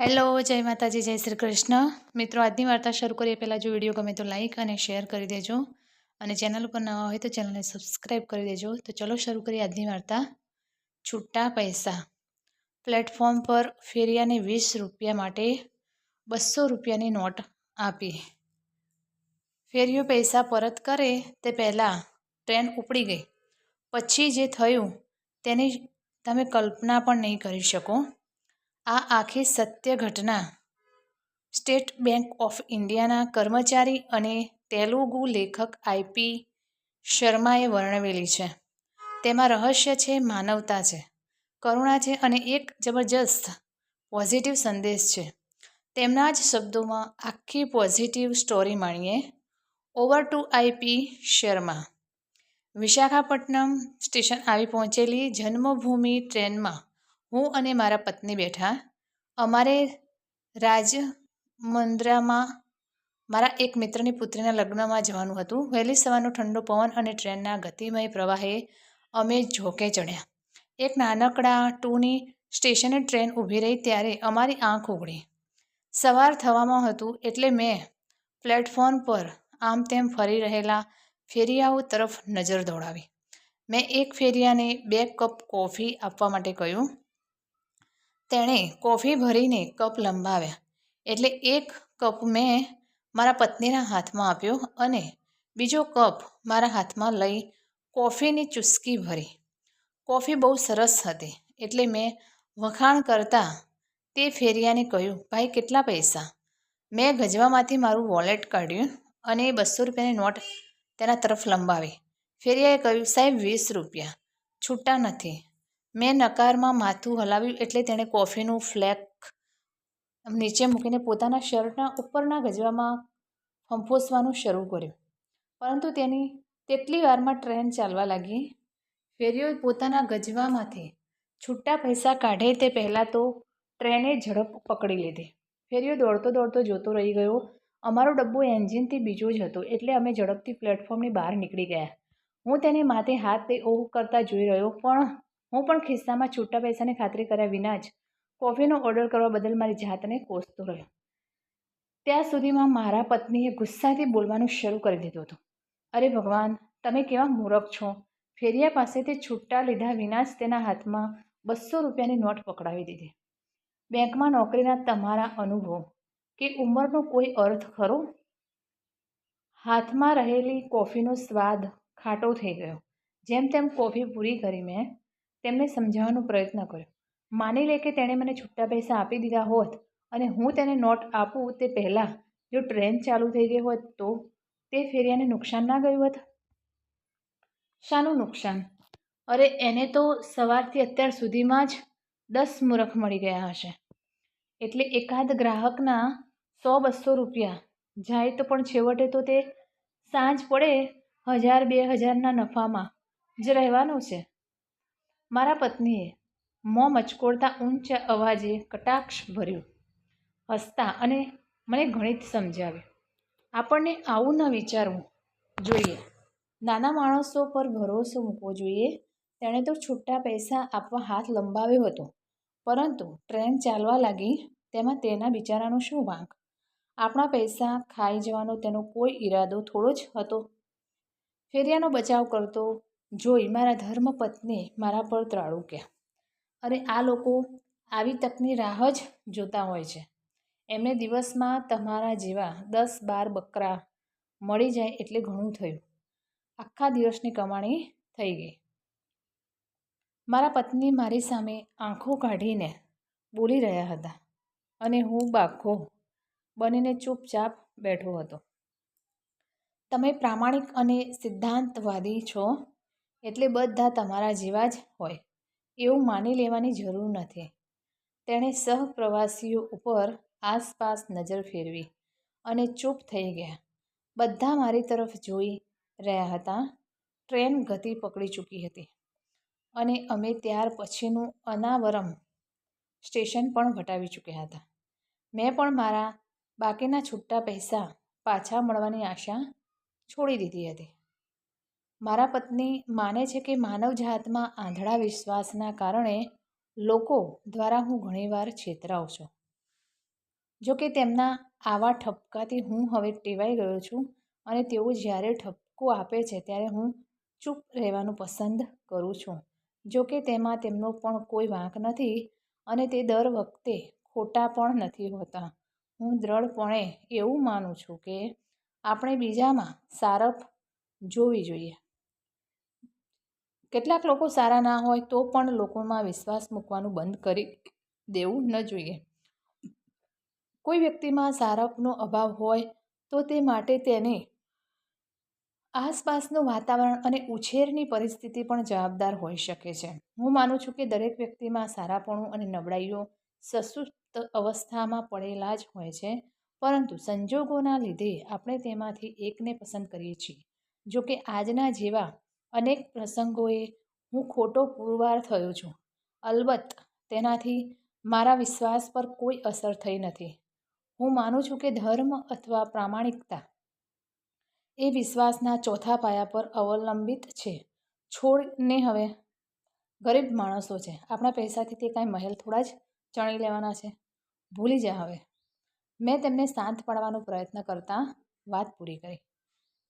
Hello, જય માતાજી, જય શ્રી કૃષ્ણ. મિત્રો, આજની વાર્તા શરૂ કરીએ. પહેલાં જો વીડિયો ગમે તો લાઈક અને શેર કરી દેજો. અને ચેનલ ઉપર નવા હોય તો ચેનલને સબસ્ક્રાઈબ કરી દેજો. તો ચલો શરૂ કરીએ આજની વાર્તા. છૂટા પૈસા. પ્લેટફોર્મ પર ફેરિયાને વીસ રૂપિયા માટે બસો રૂપિયાની નોટ આપી. ફેરિયો પૈસા પરત કરે તે પહેલાં ટ્રેન ઉપડી ગઈ. પછી જે થયું, તેની તમે કલ્પના પણ નહીં કરી શકો. આ આખી સત્ય ઘટના. સ્ટેટ બેંક ઓફ ઇન્ડિયાના કર્મચારી અને તેલુગુ લેખક આઈપી શર્માએ વર્ણવેલી છે. તેમાં રહસ્ય છે, માનવતા છે, કરુણા છે અને એક જબરજસ્ત પોઝિટિવ સંદેશ છે. તેમના જ શબ્દોમાં આખી પોઝિટિવ સ્ટોરી માણીએ. Over to IP Sharma. Visakhapatnam station આવી પહોંચેલી જન્મભૂમિ ટ્રેનમાં હું અને મારા પત્ની બેઠા, અમારે રાજમંદ્રામાં મારા એક મિત્રની પુત્રીના લગ્નમાં જવાનું હતું. વહેલી સવારનો ઠંડો પવન અને ટ્રેનના ગતિમય પ્રવાહે અમે ઝોકે ચડ્યા. એક નાનકડા ટુની સ્ટેશને ટ્રેન ઊભી રહી ત્યારે અમારી આંખ ઉગડી. સવાર થવામાં હતું એટલે મેં પ્લેટફોર્મ પર આમ તેમ ફરી રહેલા ફેરિયાઓ તરફ નજર દોડાવી. મેં એક ફેરિયાને બે કપ કોફી આપવા માટે કહ્યું તેણે કોફી ભરીને કપ લંબાવ્યા. એટલે એક કપ મેં મારા પત્નીના હાથમાં આપ્યો અને બીજો કપ મારા હાથમાં લઈ કોફીની ચુસ્કી ભરી. કોફી બહુ સરસ હતી, એટલે મેં વખાણ કરતાં તે ફેરિયાને કહ્યું, ભાઈ, કેટલા પૈસા? મેં ગજવામાંથી મારું વોલેટ કાઢ્યું અને એ બસો રૂપિયાની નોટ તેના તરફ લંબાવી. ફેરિયાએ કહ્યું, સાહેબ, વીસ રૂપિયા. છૂટા નથી. મેં નકારમાં માથું હલાવ્યું એટલે તેણે કોફીનું ફ્લેક નીચે મૂકીને પોતાના શર્ટના ઉપરના ગજવામાં ફંફોસવાનું શરૂ કર્યું. પરંતુ તેની તેટલી વારમાં ટ્રેન ચાલવા લાગી. ફેરીઓ પોતાના ગજવામાંથી છૂટા પૈસા કાઢે તે પહેલાં તો ટ્રેને ઝડપ પકડી લીધી. ફેરીઓ દોડતો દોડતો જોતો રહી ગયો. અમારો ડબ્બો એન્જિનથી બીજો જ હતો એટલે અમે ઝડપથી પ્લેટફોર્મની બહાર નીકળી ગયા. હું તેને માથે હાથ તે ઓહ કરતા જોઈ રહ્યો, પણ હું પણ ખિસ્સામાં છૂટા પૈસાની ખાતરી કર્યા વિના જ કોફીનો ઓર્ડર કરવા બદલ મારી જાતને કોસતો રહ્યો. ત્યાં સુધીમાં મારા પત્નીએ ગુસ્સાથી બોલવાનું શરૂ કરી દીધું હતું. અરે ભગવાન, તમે કેવા મૂરખ છો? ફેરિયા પાસેથી છૂટા લીધા વિના જ તેના હાથમાં બસો રૂપિયાની નોટ પકડાવી દીધી. બેંકમાં નોકરીના તમારા અનુભવ. કે ઉંમરનો કોઈ અર્થ ખરો? હાથમાં રહેલી કોફીનો સ્વાદ ખાટો થઈ ગયો. જેમ તેમ કોફી પૂરી કરી મેં તેમને સમજાવવાનો પ્રયત્ન કર્યો. માની લે કે તેણે મને છૂટા પૈસા આપી દીધા હોત અને હું તેને નોટ આપું તે પહેલાં જો ટ્રેન ચાલુ થઈ ગઈ હોત તો તે ફેરિયાને નુકસાન ના ગયું હોત? શાનું નુકસાન? અરે એને તો સવારથી અત્યાર સુધીમાં જ દસ મૂરખ મળી ગયા હશે. એટલે એકાદ ગ્રાહકના સો બસો રૂપિયા. જાય તો પણ છેવટે તો તે સાંજ પડે હજાર બે હજારના નફામાં જ રહેવાનું છે. મારા પત્નીએ મોં મચકોડતા ઊંચા અવાજે કટાક્ષ ભર્યું. હસતા અને મને ગણિત સમજાવ્યું. આપણને આવું ન વિચારવું જોઈએ. નાના માણસો પર ભરોસો મૂકવો જોઈએ. તેણે તો છૂટા પૈસા આપવા હાથ લંબાવ્યો હતો. પરંતુ ટ્રેન ચાલવા લાગી તેમાં તેના બિચારાનો શું વાંક? આપણા પૈસા ખાઈ જવાનો તેનો કોઈ ઈરાદો થોડો જ હતો. ફેરિયાનો બચાવ કરતો જોઈ મારા ધર્મપત્ની મારા પર ત્રાળુક્યા અને આ લોકો આવી તકની રાહ જ જોતા હોય છે. એમને દિવસમાં તમારા જેવા દસ બાર બકરા મળી જાય એટલે ઘણું થયું. આખા દિવસની કમાણી થઈ ગઈ. મારા પત્ની મારી સામે આંખો કાઢીને બોલી રહ્યા હતા અને હું બાખો બનીને ચૂપચાપ બેઠો હતો. તમે પ્રામાણિક અને સિદ્ધાંતવાદી છો? એટલે બધા તમારા જેવા જ હોય. એવું માની લેવાની જરૂર નથી. તેણે સહપ્રવાસીઓ ઉપર આસપાસ નજર ફેરવી અને ચૂપ થઈ ગયા. બધા મારી તરફ જોઈ રહ્યા હતા. ટ્રેન ગતિ પકડી ચૂકી હતી. અને અમે ત્યાર પછીનું અનાવરમ સ્ટેશન પણ વટાવી ચૂક્યા હતા. મેં પણ મારા બાકીના છૂટા પૈસા પાછા મળવાની આશા છોડી દીધી હતી. મારા પત્ની માને છે કે માનવજાતમાં આંધળા વિશ્વાસના કારણે લોકો દ્વારા હું ઘણીવાર છેતરાઉં છું. જો કે તેમના આવા ઠપકાથી હું હવે ટેવાઈ ગયો છું અને તેઓ જ્યારે ઠપકો આપે છે ત્યારે હું ચૂપ રહેવાનું પસંદ કરું છું, જો કે તેમાં તેમનો પણ કોઈ વાંક નથી અને તે દર વખતે ખોટા પણ નથી હોતા. હું દ્રઢપણે એવું માનું છું કે આપણે બીજામાં સારપ જોવી જોઈએ. કેટલાક લોકો સારા ના હોય તો પણ લોકોમાં વિશ્વાસ મૂકવાનું બંધ કરી દેવું ન જોઈએ. કોઈ વ્યક્તિમાં સારપનો અભાવ હોય તો તે માટે તેને આસપાસનું વાતાવરણ અને ઉછેરની પરિસ્થિતિ પણ જવાબદાર હોઈ શકે છે. હું માનું છું કે દરેક વ્યક્તિમાં સારાપણું અને નબળાઈઓ સસુપ્ત અવસ્થામાં પડેલા જ હોય છે, પરંતુ સંજોગોના લીધે આપણે તેમાંથી એકને પસંદ કરીએ છીએ. જો કે આજના જેવા અનેક પ્રસંગોએ હું ખોટો પુરવાર થયો છું. અલબત્ત, તેનાથી મારા વિશ્વાસ પર કોઈ અસર થઈ નથી. હું માનું છું કે ધર્મ અથવા પ્રામાણિકતા એ વિશ્વાસના ચોથા પાયા પર અવલંબિત છે. છોડને હવે ગરીબ માણસો છે. આપણા પૈસાથી તે કાંઈ મહેલ થોડા જ ચણી લેવાના છે. ભૂલી જા હવે. મેં તેમને શાંત પાડવાનો પ્રયત્ન કરતાં વાત પૂરી કરી.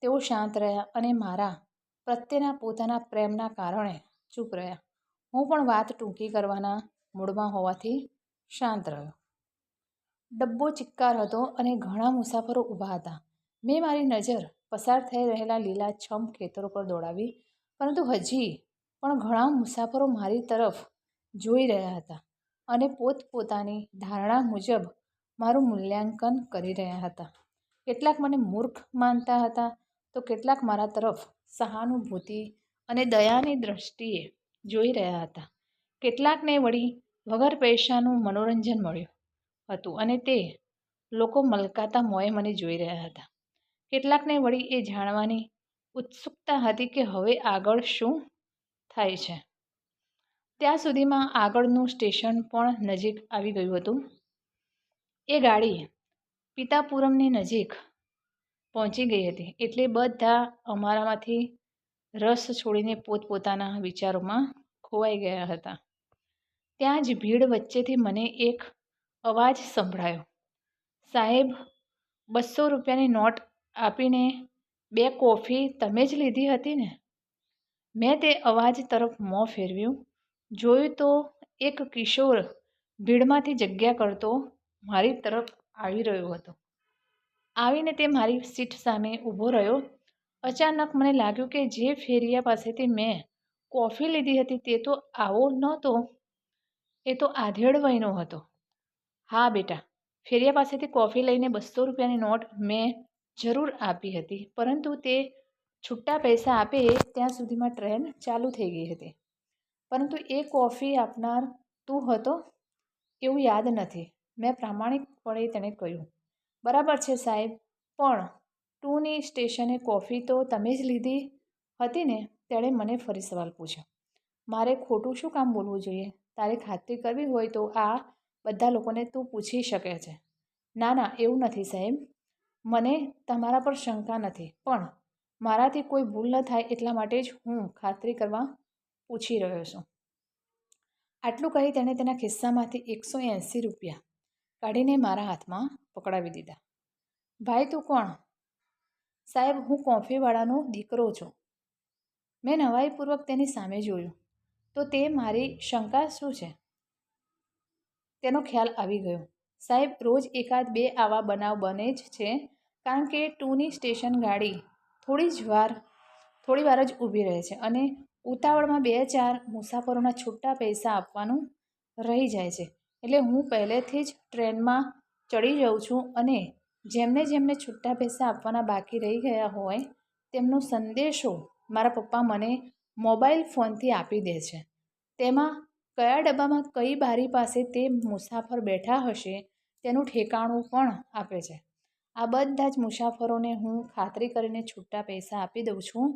તેઓ શાંત રહ્યા અને મારા પ્રત્યેના પોતાના પ્રેમના કારણે ચૂપ રહ્યા. હું પણ વાત ટૂંકી કરવાના મૂડમાં હોવાથી શાંત રહ્યો. ડબ્બો ચિક્કાર હતો અને ઘણા મુસાફરો ઊભા હતા. મેં મારી નજર પસાર થઈ રહેલા લીલાછમ ખેતરો પર દોડાવી, પરંતુ હજી પણ ઘણા મુસાફરો મારી તરફ જોઈ રહ્યા હતા અને પોતપોતાની ધારણા મુજબ મારું મૂલ્યાંકન કરી રહ્યા હતા. કેટલાક મને મૂર્ખ માનતા હતા તો કેટલાક મારા તરફ સહાનુભૂતિ અને દયાની દૃષ્ટિએ જોઈ રહ્યા હતા. કેટલાકને વળી વગર પૈસાનું મનોરંજન મળ્યું હતું અને તે લોકો મલકાતા મોએ મને જોઈ રહ્યા હતા. કેટલાકને વળી એ જાણવાની ઉત્સુકતા હતી કે હવે આગળ શું થાય છે. ત્યાં સુધીમાં આગળનું સ્ટેશન પણ નજીક આવી ગયું હતું. એ ગાડી પિતાપુરમની નજીક પહોંચી ગઈ હતી. એટલે બધા અમારામાંથી રસ છોડીને પોતપોતાના વિચારોમાં ખોવાઈ ગયા હતા. ત્યાં જ ભીડ વચ્ચેથી મને એક અવાજ સંભળાયો. સાહેબ બસો રૂપિયાની નોટ આપીને બે કોફી તમે જ લીધી હતી ને? મેં તે અવાજ તરફ મોં ફેરવ્યું. જોયું તો એક કિશોર ભીડમાંથી જગ્યા કરતો મારી તરફ આવી રહ્યો હતો. આવીને તે મારી સીટ સામે ઊભો રહ્યો. અચાનક મને લાગ્યું કે જે ફેરિયા પાસેથી મેં કોફી લીધી હતી તે તો આવો નહોતો. એ તો આધેડ વયનો હતો. હા બેટા, ફેરિયા પાસેથી કોફી લઈને બસો રૂપિયાની નોટ મેં જરૂર આપી હતી, પરંતુ તે છૂટા પૈસા આપે ત્યાં સુધીમાં ટ્રેન ચાલુ થઈ ગઈ હતી. પરંતુ એ કોફી આપનાર તું હતો એવું યાદ નથી. મેં પ્રામાણિકપણે તેણે કહ્યું બરાબર છે સાહેબ. પણ ટુની સ્ટેશને કોફી તો તમે જ લીધી હતી ને? તેણે મને ફરી સવાલ પૂછ્યો. મારે ખોટું શું કામ બોલવું જોઈએ? તારે ખાતરી કરવી હોય તો આ બધા લોકોને તું પૂછી શકે છે. ના ના, એવું નથી સાહેબ. મને તમારા પર શંકા નથી. પણ મારાથી કોઈ ભૂલ ન થાય એટલા માટે જ હું ખાતરી કરવા પૂછી રહ્યો છું. આટલું કહી તેણે તેના ખિસ્સામાંથી એકસો એંસી રૂપિયા કાઢીને મારા હાથમાં પકડાવી દીધા. ભાઈ, તું કોણ? સાહેબ, હું કોફીવાળાનો દીકરો છું. મેં નવાઈપૂર્વક તેની સામે જોયું. તો તે મારી શંકા શું છે? તેનો ખ્યાલ આવી ગયો. સાહેબ, રોજ એકાદ બે આવા બનાવ બને જ છે, કારણ કે ટુની સ્ટેશન ગાડી થોડી જ વાર, થોડી વાર જ ઊભી રહે છે અને ઉતાવળમાં બે ચાર મુસાફરોના છૂટા પૈસા આપવાનું રહી જાય છે. એટલે હું પહેલેથી જ ટ્રેનમાં ચડી જાઉં છું અને જેમને જેમને છૂટા પૈસા આપવાના બાકી રહી ગયા હોય, તેમનો સંદેશો મારા પપ્પા મને મોબાઈલ ફોનથી આપી દે છે. તેમાં કયા ડબ્બામાં કઈ બારી પાસે તે મુસાફર બેઠા હશે તેનું ઠેકાણું પણ આપે છે. આ બધા જ મુસાફરોને હું ખાતરી કરીને છૂટા પૈસા આપી દઉં છું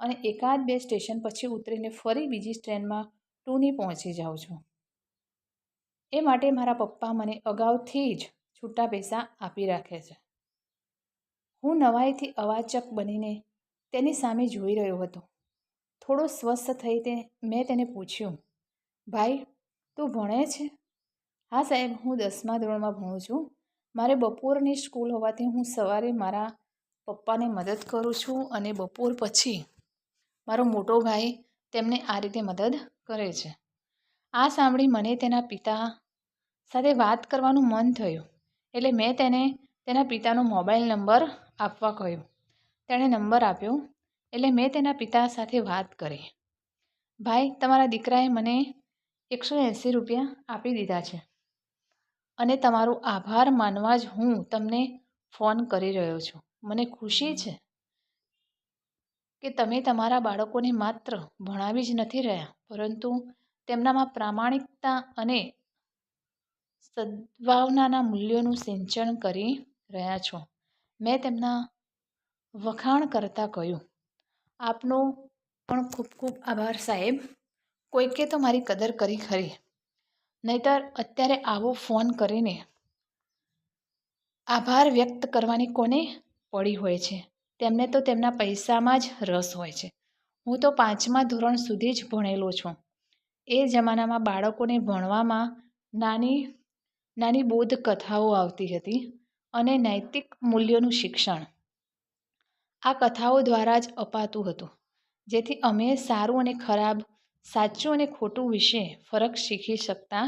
અને એકાદ બે સ્ટેશન પછી ઉતરીને ફરી બીજી ટ્રેનમાં ટુની પહોંચી જાઉં છું. એ માટે મારા પપ્પા મને અગાઉથી જ છૂટા પૈસા આપી રાખે છે. હું નવાઈથી અવાચક બનીને તેની સામે જોઈ રહ્યો હતો. થોડો સ્વસ્થ થઈ તે મેં તેને પૂછ્યું, ભાઈ, તું ભણે છે? હા સાહેબ, હું દસમા ધોરણમાં ભણું છું. મારે બપોરની સ્કૂલ હોવાથી હું સવારે મારા પપ્પાને મદદ કરું છું અને બપોર પછી મારો મોટો ભાઈ તેમને આ રીતે મદદ કરે છે. આ સાંભળી મને તેના પિતા સાથે વાત કરવાનું મન થયું, એટલે મેં તેને તેના પિતાનો મોબાઈલ નંબર આપવા કહ્યું. તેણે નંબર આપ્યો, એટલે મેં તેના પિતા સાથે વાત કરી. ભાઈ, તમારા દીકરાએ મને એકસો એંસી રૂપિયા આપી દીધા છે અને તમારો આભાર માનવા જ હું તમને ફોન કરી રહ્યો છું. મને ખુશી છે કે તમે તમારા બાળકોને માત્ર ભણાવી જ નથી રહ્યા, પરંતુ તેમનામાં પ્રામાણિકતા અને સદ્ભાવનાના મૂલ્યોનું સિંચન કરી રહ્યા છો. મેં તેમના વખાણ કરતાં કહ્યું, આપનો પણ ખૂબ ખૂબ આભાર, સાહેબ. કોઈકે તો મારી કદર કરી ખરી. નહીતર અત્યારે આવો ફોન કરીને આભાર વ્યક્ત કરવાની કોને પડી હોય છે? તેમને તો તેમના પૈસામાં જ રસ હોય છે. હું તો પાંચમા ધોરણ સુધી જ ભણેલો છું. એ જમાનામાં બાળકોને ભણવામાં નાની નાની બોધ કથાઓ આવતી હતી અને નૈતિક મૂલ્યોનું શિક્ષણ. આ કથાઓ દ્વારા જ અપાતું હતું, જેથી અમે સારું અને ખરાબ, સાચું અને ખોટું વિશે ફરક શીખી શકતા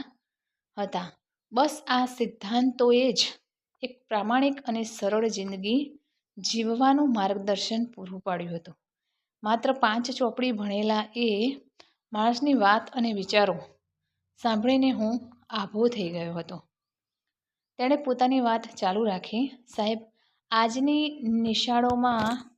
હતા. બસ આ સિદ્ધાંતોએ જ એક પ્રામાણિક અને સરળ જિંદગી જીવવાનું માર્ગદર્શન પૂરું પાડ્યું હતું. માત્ર પાંચ ચોપડી ભણેલા એ માણસની વાત અને વિચારો સાંભળીને હું આભો થઈ ગયો હતો. તેણે પોતાની વાત ચાલુ રાખી. સાહેબ, આજની નિશાળોમાં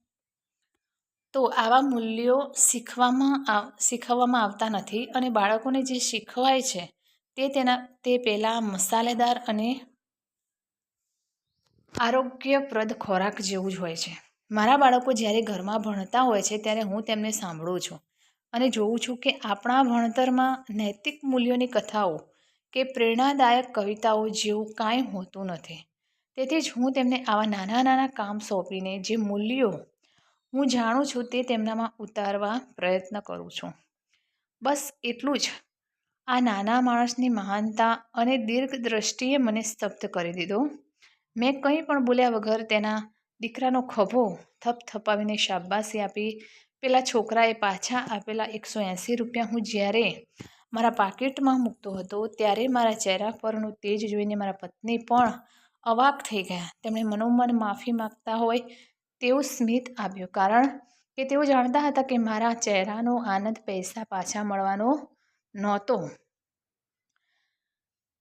તો આવા મૂલ્યો શીખવામાં શીખવવામાં આવતા નથી અને બાળકોને જે શીખવાય છે તે તેના, તે પહેલાં મસાલેદાર અને આરોગ્યપ્રદ ખોરાક જેવું જ હોય છે. મારા બાળકો જ્યારે ઘરમાં ભણતા હોય છે ત્યારે હું તેમને સાંભળું છું. અને જોઉં છું કે આપણા ભણતરમાં નૈતિક મૂલ્યોની કથાઓ કે પ્રેરણાદાયક કવિતાઓ જેવું કાંઈ હોતું નથી. તેથી જ હું તેમને આવા નાના નાના કામ સોંપીને જે મૂલ્યો હું જાણું છું તે તેમનામાં ઉતારવા પ્રયત્ન કરું છું. બસ એટલું જ. આ નાના માણસની મહાનતા અને દીર્ઘ દ્રષ્ટિએ મને સ્તબ્ધ કરી દીધો. મેં કંઈ પણ બોલ્યા વગર તેના દીકરાનો ખભો થપથપાવીને શાબાશી આપી પેલા છોકરાએ પાછા આપેલા એકસો એંસી રૂપિયા હું જ્યારે મારા પાકીટમાં મૂકતો હતો, ત્યારે મારા ચહેરા પરનું તેજ જોઈને મારા પત્ની પણ અવાક થઈ ગયા. તેમણે મનોમન માફી માગતા હોય તેવું સ્મિત આપ્યું કારણ કે તેઓ જાણતા હતા કે મારા ચહેરાનો આનંદ પૈસા પાછા મળવાનો નહોતો.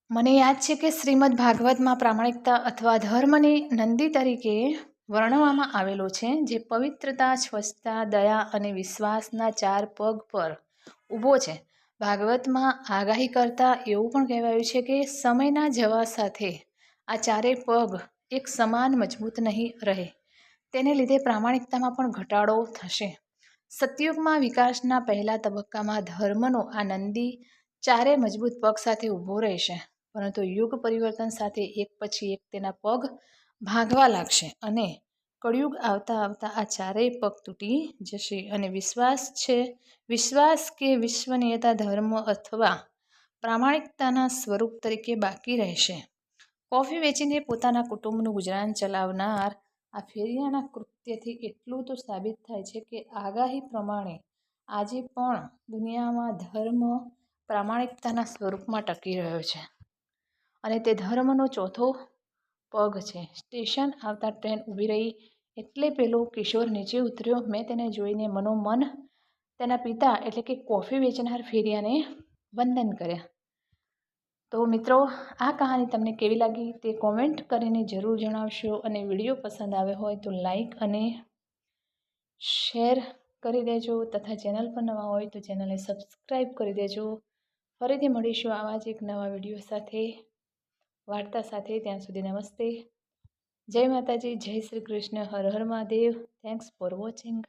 મને યાદ છે કે શ્રીમદ ભાગવતમાં પ્રામાણિકતા અથવા ધર્મને નંદી તરીકે વર્ણવવામાં આવેલો છે, જે પવિત્રતા, સ્વચ્છતા, દયા અને વિશ્વાસના ચાર પગ પર ઊભો છે. ભાગવતમાં આગાહી કરતાં એવું પણ કહેવાયું છે કે, સમયના જવા સાથે આ ચારેય પગ એક સમાન મજબૂત નહીં રહે. તેને લીધે પ્રામાણિકતામાં પણ ઘટાડો થશે. સતયુગમાં વિકાસના પહેલા તબક્કામાં ધર્મનો આ નંદી ચારે મજબૂત પગ સાથે ઊભો રહેશે, પરંતુ યુગ પરિવર્તન સાથે એક પછી એક તેના પગ ભાગવા લાગશે અને કળિયુગ આવતા આવતા આ ચારેય પગ તૂટી જશે અને વિશ્વાસ છે, વિશ્વાસ કે વિશ્વનીયતા ધર્મ અથવા પ્રામાણિકતાના સ્વરૂપ તરીકે બાકી રહેશે. કોફી વેચીને પોતાના કુટુંબનું ગુજરાન ચલાવનાર આ ફેરિયાના કૃત્યથી એટલું તો સાબિત થાય છે કે આગાહી પ્રમાણે આજે પણ દુનિયામાં ધર્મ પ્રામાણિકતાના સ્વરૂપમાં ટકી રહ્યો છે. અને તે ધર્મનો ચોથો પગ છે. સ્ટેશન આવતા ટ્રેન ઊભી રહી. એટલે પેલો કિશોર નીચે ઉતર્યો. મેં તેને જોઈને મનોમન તેના પિતા એટલે કે કોફી વેચનાર ફેરિયાને વંદન કર્યા. તો મિત્રો, આ કહાની તમને કેવી લાગી તે કોમેન્ટ કરીને જરૂર જણાવશો અને વીડિયો પસંદ આવ્યો હોય તો લાઈક અને શેર કરી દેજો તથા ચેનલ પર નવા હોય તો ચેનલને સબસ્ક્રાઈબ કરી દેજો. ફરીથી મળીશું આવા જ એક નવા વીડિયો સાથે. વાર્તા સાથે ત્યાં સુધી નમસ્તે. જય માતાજી, જય શ્રી કૃષ્ણ, હર હર મહાદેવ. Thanks for watching